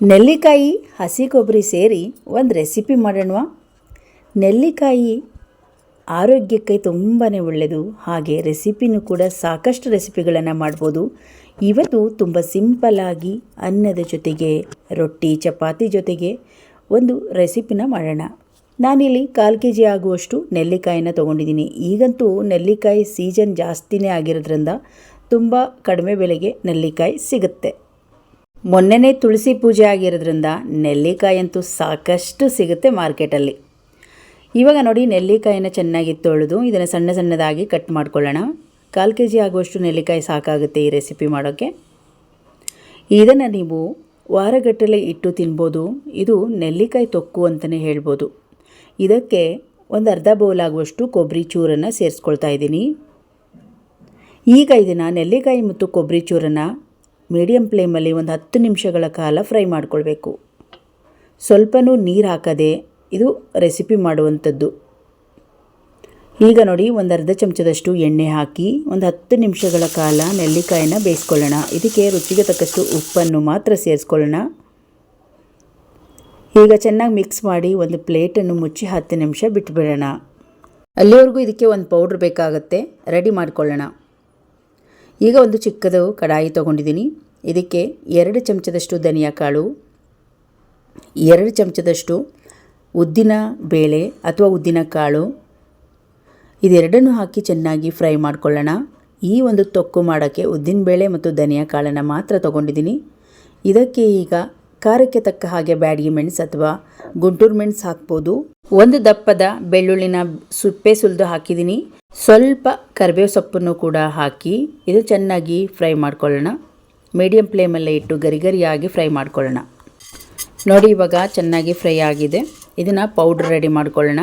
ನೆಲ್ಲಿಕಾಯಿ, ಹಸಿ ಕೊಬ್ಬರಿ ಸೇರಿ ಒಂದು ರೆಸಿಪಿ ಮಾಡೋಣವಾ? ನೆಲ್ಲಿಕಾಯಿ ಆರೋಗ್ಯಕ್ಕೆ ತುಂಬಾ ಒಳ್ಳೆಯದು ಹಾಗೆ ರೆಸಿಪಿನೂ ಕೂಡ ಸಾಕಷ್ಟು ರೆಸಿಪಿಗಳನ್ನು ಮಾಡ್ಬೋದು. ಇವತ್ತು ತುಂಬ ಸಿಂಪಲ್ಲಾಗಿ ಅನ್ನದ ಜೊತೆಗೆ, ರೊಟ್ಟಿ, ಚಪಾತಿ ಜೊತೆಗೆ ಒಂದು ರೆಸಿಪಿನ ಮಾಡೋಣ. ನಾನಿಲ್ಲಿ ಕಾಲು ಕೆ ಜಿ ಆಗುವಷ್ಟು ನೆಲ್ಲಿಕಾಯಿನ ತೊಗೊಂಡಿದ್ದೀನಿ. ಈಗಂತೂ ನೆಲ್ಲಿಕಾಯಿ ಸೀಸನ್ ಜಾಸ್ತಿನೇ ಆಗಿರೋದ್ರಿಂದ ತುಂಬ ಕಡಿಮೆ ಬೆಲೆಗೆ ನೆಲ್ಲಿಕಾಯಿ ಸಿಗುತ್ತೆ. ಮೊನ್ನೆನೇ ತುಳಸಿ ಪೂಜೆ ಆಗಿರೋದ್ರಿಂದ ನೆಲ್ಲಿಕಾಯಿ ಅಂತೂ ಸಾಕಷ್ಟು ಸಿಗುತ್ತೆ ಮಾರ್ಕೆಟಲ್ಲಿ. ಇವಾಗ ನೋಡಿ ನೆಲ್ಲಿಕಾಯಿನ ಚೆನ್ನಾಗಿ ತೊಳೆದು ಇದನ್ನು ಸಣ್ಣ ಸಣ್ಣದಾಗಿ ಕಟ್ ಮಾಡ್ಕೊಳ್ಳೋಣ. ಕಾಲು ಕೆ ಜಿ ಆಗುವಷ್ಟು ನೆಲ್ಲಿಕಾಯಿ ಸಾಕಾಗುತ್ತೆ ಈ ರೆಸಿಪಿ ಮಾಡೋಕ್ಕೆ ಇದನ್ನು ನೀವು ವಾರಗಟ್ಟಲೆ ಇಟ್ಟು ತಿನ್ಬೋದು. ಇದು ನೆಲ್ಲಿಕಾಯಿ ತೊಕ್ಕು ಅಂತಲೇ ಹೇಳ್ಬೋದು. ಇದಕ್ಕೆ ಒಂದು ಅರ್ಧ ಬೌಲ್ ಆಗುವಷ್ಟು ಕೊಬ್ಬರಿ ಚೂರನ್ನು ಸೇರಿಸ್ಕೊಳ್ತಾ ಇದ್ದೀನಿ. ಈಗ ಇದನ್ನು ನೆಲ್ಲಿಕಾಯಿ ಮತ್ತು ಕೊಬ್ಬರಿ ಚೂರನ್ನು ಮೀಡಿಯಮ್ ಫ್ಲೇಮಲ್ಲಿ ಒಂದು ಹತ್ತು ನಿಮಿಷಗಳ ಕಾಲ ಫ್ರೈ ಮಾಡಿಕೊಳ್ಬೇಕು. ಸ್ವಲ್ಪನೂ ನೀರು ಹಾಕದೆ ಇದು ರೆಸಿಪಿ ಮಾಡುವಂಥದ್ದು. ಈಗ ನೋಡಿ ಒಂದು ಅರ್ಧ ಚಮಚದಷ್ಟು ಎಣ್ಣೆ ಹಾಕಿ ಒಂದು ಹತ್ತು ನಿಮಿಷಗಳ ಕಾಲ ನೆಲ್ಲಿಕಾಯಿನ ಬೇಯಿಸ್ಕೊಳ್ಳೋಣ. ಇದಕ್ಕೆ ರುಚಿಗೆ ತಕ್ಕಷ್ಟು ಉಪ್ಪನ್ನು ಮಾತ್ರ ಸೇರಿಸ್ಕೊಳ್ಳೋಣ. ಈಗ ಚೆನ್ನಾಗಿ ಮಿಕ್ಸ್ ಮಾಡಿ ಒಂದು ಪ್ಲೇಟನ್ನು ಮುಚ್ಚಿ ಹತ್ತು ನಿಮಿಷ ಬಿಟ್ಬಿಡೋಣ. ಅಲ್ಲಿವರೆಗೂ ಇದಕ್ಕೆ ಒಂದು ಪೌಡ್ರ್ ಬೇಕಾಗುತ್ತೆ. ರೆಡಿ ಮಾಡ್ಕೊಳ್ಳೋಣ. ಈಗ ಒಂದು ಚಿಕ್ಕದು ಕಡಾಯಿ ತೊಗೊಂಡಿದ್ದೀನಿ. ಇದಕ್ಕೆ ಎರಡು ಚಮಚದಷ್ಟು ಧನಿಯಾ ಕಾಳು, ಎರಡು ಚಮಚದಷ್ಟು ಉದ್ದಿನ ಬೇಳೆ ಅಥವಾ ಉದ್ದಿನ ಕಾಳು. ಇದೆರಡನ್ನು ಹಾಕಿ ಚೆನ್ನಾಗಿ ಫ್ರೈ ಮಾಡ್ಕೊಳ್ಳೋಣ. ಈ ಒಂದು ತೊಕ್ಕು ಮಾಡೋಕ್ಕೆ ಉದ್ದಿನಬೇಳೆ ಮತ್ತು ಧನಿಯಾ ಕಾಳನ್ನು ಮಾತ್ರ ತೊಗೊಂಡಿದ್ದೀನಿ. ಇದಕ್ಕೆ ಈಗ ಖಾರಕ್ಕೆ ತಕ್ಕ ಹಾಗೆ ಬ್ಯಾಡಗಿ ಮೆಣಸು ಅಥವಾ ಗುಂಟೂರು ಮೆಣಸು ಹಾಕ್ಬೋದು. ಒಂದು ದಪ್ಪದ ಬೆಳ್ಳುಳ್ಳಿನ ಸುಪ್ಪೆ ಸುಲಿದು ಹಾಕಿದ್ದೀನಿ. ಸ್ವಲ್ಪ ಕರಿಬೇವು ಸೊಪ್ಪನ್ನು ಕೂಡ ಹಾಕಿ ಇದು ಚೆನ್ನಾಗಿ ಫ್ರೈ ಮಾಡ್ಕೊಳ್ಳೋಣ. ಮೀಡಿಯಮ್ ಫ್ಲೇಮಲ್ಲೇ ಇಟ್ಟು ಗರಿ ಗರಿಯಾಗಿ ಫ್ರೈ ಮಾಡ್ಕೊಳ್ಳೋಣ. ನೋಡಿ, ಇವಾಗ ಚೆನ್ನಾಗಿ ಫ್ರೈ ಆಗಿದೆ. ಇದನ್ನು ಪೌಡ್ರ್ ರೆಡಿ ಮಾಡ್ಕೊಳ್ಳೋಣ.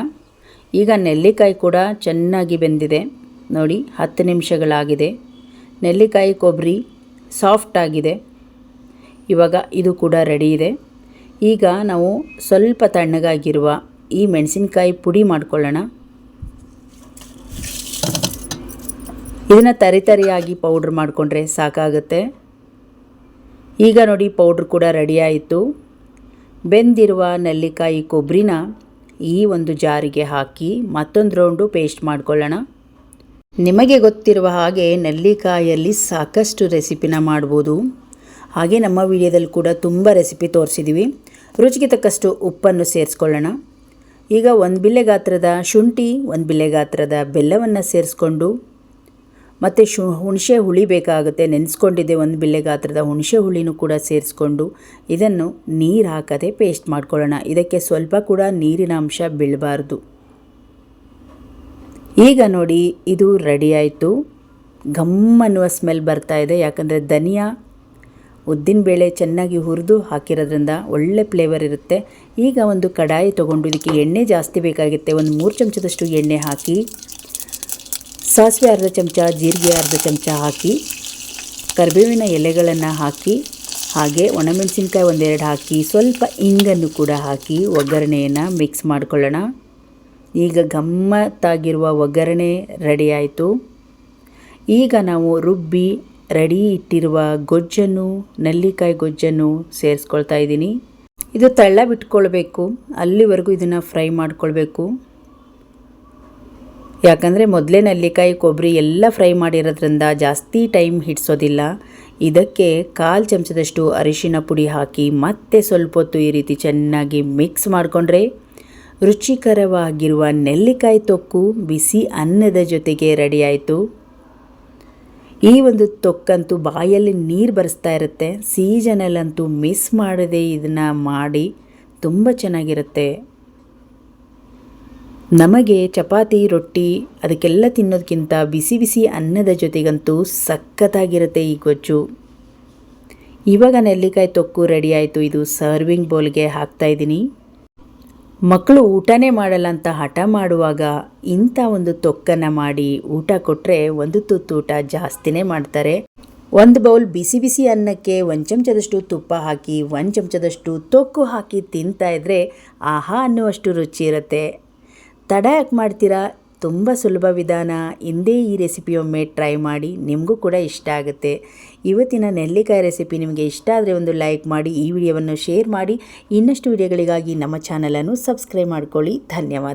ಈಗ ನೆಲ್ಲಿಕಾಯಿ ಕೂಡ ಚೆನ್ನಾಗಿ ಬೆಂದಿದೆ. ನೋಡಿ, ಹತ್ತು ನಿಮಿಷಗಳಾಗಿದೆ. ನೆಲ್ಲಿಕಾಯಿ ಕೊಬ್ಬರಿ ಸಾಫ್ಟ್ ಆಗಿದೆ. ಇವಾಗ ಇದು ಕೂಡ ರೆಡಿ ಇದೆ. ಈಗ ನಾವು ಸ್ವಲ್ಪ ತಣ್ಣಗಾಗಿರುವ ಈ ಮೆಣಸಿನಕಾಯಿ ಪುಡಿ ಮಾಡ್ಕೊಳ್ಳೋಣ. ಇದನ್ನು ತರಿತರಿಯಾಗಿ ಪೌಡ್ರ್ ಮಾಡಿಕೊಂಡ್ರೆ ಸಾಕಾಗುತ್ತೆ. ಈಗ ನೋಡಿ ಪೌಡ್ರ್ ಕೂಡ ರೆಡಿ ಆಯಿತು. ಬೆಂದಿರುವ ನೆಲ್ಲಿಕಾಯಿ ಕೊಬ್ಬರಿನ ಈ ಒಂದು ಜಾರಿಗೆ ಹಾಕಿ ಮತ್ತೊಂದು ರೌಂಡು ಪೇಸ್ಟ್ ಮಾಡ್ಕೊಳ್ಳೋಣ. ನಿಮಗೆ ಗೊತ್ತಿರುವ ಹಾಗೆ ನೆಲ್ಲಿಕಾಯಲ್ಲಿ ಸಾಕಷ್ಟು ರೆಸಿಪಿನ ಮಾಡ್ಬೋದು. ಹಾಗೆ ನಮ್ಮ ವಿಡಿಯೋದಲ್ಲಿ ಕೂಡ ತುಂಬ ರೆಸಿಪಿ ತೋರಿಸಿದ್ದೀವಿ ರುಚಿಗೆ ತಕ್ಕಷ್ಟು ಉಪ್ಪನ್ನು ಸೇರಿಸ್ಕೊಳ್ಳೋಣ. ಈಗ ಒಂದು ಬಿಲ್ಲೆ ಗಾತ್ರದ ಶುಂಠಿ, ಒಂದು ಬಿಲ್ಲೆ ಗಾತ್ರದ ಬೆಲ್ಲವನ್ನು ಸೇರಿಸ್ಕೊಂಡು ಮತ್ತು ಶು ಹುಣಸೆ ಹುಳಿ ಬೇಕಾಗುತ್ತೆ. ನೆನೆಸ್ಕೊಂಡಿದ್ದೆ ಒಂದು ಬಿಲ್ಲೆ ಗಾತ್ರದ ಹುಣಸೆ ಹುಳಿನೂ ಕೂಡ ಸೇರಿಸ್ಕೊಂಡು ಇದನ್ನು ನೀರು ಹಾಕದೆ ಪೇಸ್ಟ್ ಮಾಡ್ಕೊಳ್ಳೋಣ. ಇದಕ್ಕೆ ಸ್ವಲ್ಪ ಕೂಡ ನೀರಿನ ಅಂಶ ಬೀಳಬಾರ್ದು. ಈಗ ನೋಡಿ, ಇದು ರೆಡಿ ಆಯಿತು. ಘಮ್ ಅನ್ನುವ ಸ್ಮೆಲ್ ಬರ್ತಾ ಇದೆ. ಯಾಕಂದರೆ ಧನಿಯಾ ಉದ್ದಿನಬೇಳೆ ಚೆನ್ನಾಗಿ ಹುರಿದು ಹಾಕಿರೋದ್ರಿಂದ ಒಳ್ಳೆ ಫ್ಲೇವರ್ ಇರುತ್ತೆ. ಈಗ ಒಂದು ಕಡಾಯಿ ತೊಗೊಂಡು ಇದಕ್ಕೆ ಎಣ್ಣೆ ಜಾಸ್ತಿ ಬೇಕಾಗುತ್ತೆ. ಒಂದು ಮೂರು ಚಮಚದಷ್ಟು ಎಣ್ಣೆ ಹಾಕಿ ಸಾಸಿವೆ ಅರ್ಧ ಚಮಚ ಜೀರಿಗೆ ಅರ್ಧ ಚಮಚ ಹಾಕಿ, ಕರಿಬೇವಿನ ಎಲೆಗಳನ್ನು ಹಾಕಿ, ಹಾಗೆ ಒಣಮೆಣಸಿನ್ಕಾಯಿ ಒಂದೆರಡು ಹಾಕಿ, ಸ್ವಲ್ಪ ಇಂಗನ್ನು ಕೂಡ ಹಾಕಿ ಒಗ್ಗರಣೆಯನ್ನು ಮಿಕ್ಸ್ ಮಾಡ್ಕೊಳ್ಳೋಣ. ಈಗ ಗಮ್ಮತ್ತಾಗಿರುವ ಒಗ್ಗರಣೆ ರೆಡಿ ಆಯಿತು. ಈಗ ನಾವು ರುಬ್ಬಿ ರೆಡಿ ಇಟ್ಟಿರುವ ಗೊಜ್ಜನ್ನು, ನೆಲ್ಲಿಕಾಯಿ ಗೊಜ್ಜನ್ನು ಸೇರಿಸ್ಕೊಳ್ತಾ ಇದ್ದೀನಿ. ಇದು ತಳ್ಳ ಬಿಟ್ಕೊಳ್ಬೇಕು. ಅಲ್ಲಿವರೆಗೂ ಇದನ್ನು ಫ್ರೈ ಮಾಡ್ಕೊಳ್ಬೇಕು. ಯಾಕಂದರೆ ಮೊದಲೇ ನೆಲ್ಲಿಕಾಯಿ ಕೊಬ್ಬರಿ ಎಲ್ಲ ಫ್ರೈ ಮಾಡಿರೋದ್ರಿಂದ ಜಾಸ್ತಿ ಟೈಮ್ ಹಿಡಿಸೋದಿಲ್ಲ. ಇದಕ್ಕೆ ಕಾಲು ಚಮಚದಷ್ಟು ಅರಿಶಿನ ಪುಡಿ ಹಾಕಿ ಮತ್ತೆ ಸ್ವಲ್ಪ ಹೊತ್ತು ಈ ರೀತಿ ಚೆನ್ನಾಗಿ ಮಿಕ್ಸ್ ಮಾಡಿಕೊಂಡ್ರೆ ರುಚಿಕರವಾಗಿರುವ ನೆಲ್ಲಿಕಾಯಿ ತೊಕ್ಕು ಬಿಸಿ ಅನ್ನದ ಜೊತೆಗೆ ರೆಡಿಯಾಯಿತು ಈ ಒಂದು ತೊಕ್ಕಂತೂ ಬಾಯಲ್ಲಿ ನೀರು ಬರೆಸ್ತಾ ಇರುತ್ತೆ. ಸೀಸನಲ್ಲಂತೂ ಮಿಸ್ ಮಾಡದೆ ಇದನ್ನು ಮಾಡಿ ತುಂಬ ಚೆನ್ನಾಗಿರುತ್ತೆ. ನಮಗೆ ಚಪಾತಿ, ರೊಟ್ಟಿ ಅದಕ್ಕೆಲ್ಲ ತಿನ್ನೋದಕ್ಕಿಂತ ಬಿಸಿ ಬಿಸಿ ಅನ್ನದ ಜೊತೆಗಂತೂ ಸಖತ್ತಾಗಿರುತ್ತೆ ಈ ಗೊಜ್ಜು. ಇವಾಗ ನೆಲ್ಲಿಕಾಯಿ ತೊಕ್ಕು ರೆಡಿ ಆಯಿತು. ಇದು ಸರ್ವಿಂಗ್ ಬೌಲ್ಗೆ ಹಾಕ್ತಾಯಿದ್ದೀನಿ ಮಕ್ಕಳು ಊಟನೇ ಮಾಡಲ್ಲ ಅಂತ ಹಠ ಮಾಡುವಾಗ ಇಂಥ ಒಂದು ತೊಕ್ಕನ್ನು ಮಾಡಿ ಊಟ ಕೊಟ್ಟರೆ ಒಂದು ತುತ್ತು ಊಟ ಜಾಸ್ತಿನೇ ಮಾಡ್ತಾರೆ. ಒಂದು ಬೌಲ್ ಬಿಸಿ ಬಿಸಿ ಅನ್ನಕ್ಕೆ ಒಂದು ಚಮಚದಷ್ಟು ತುಪ್ಪ ಹಾಕಿ, ಒಂದು ಚಮಚದಷ್ಟು ತೊಕ್ಕು ಹಾಕಿ ತಿಂತಾ ಇದ್ದರೆ ಆಹಾ ಅನ್ನುವಷ್ಟು ರುಚಿ ಇರುತ್ತೆ. ತಡ ಯಾಕೆ ಮಾಡ್ತೀರಾ? ತುಂಬ ಸುಲಭ ವಿಧಾನ. ಇಂದೇ ಈ ರೆಸಿಪಿ ಒಮ್ಮೆ ಟ್ರೈ ಮಾಡಿ, ನಿಮಗೂ ಕೂಡ ಇಷ್ಟ ಆಗುತ್ತೆ. ಇವತ್ತಿನ ನೆಲ್ಲಿಕಾಯಿ ರೆಸಿಪಿ ನಿಮಗೆ ಇಷ್ಟ ಆದರೆ ಒಂದು ಲೈಕ್ ಮಾಡಿ, ಈ ವಿಡಿಯೋವನ್ನು ಶೇರ್ ಮಾಡಿ, ಇನ್ನಷ್ಟು ವಿಡಿಯೋಗಳಿಗಾಗಿ ನಮ್ಮ ಚಾನಲನ್ನು ಸಬ್ಸ್ಕ್ರೈಬ್ ಮಾಡ್ಕೊಳ್ಳಿ. ಧನ್ಯವಾದ.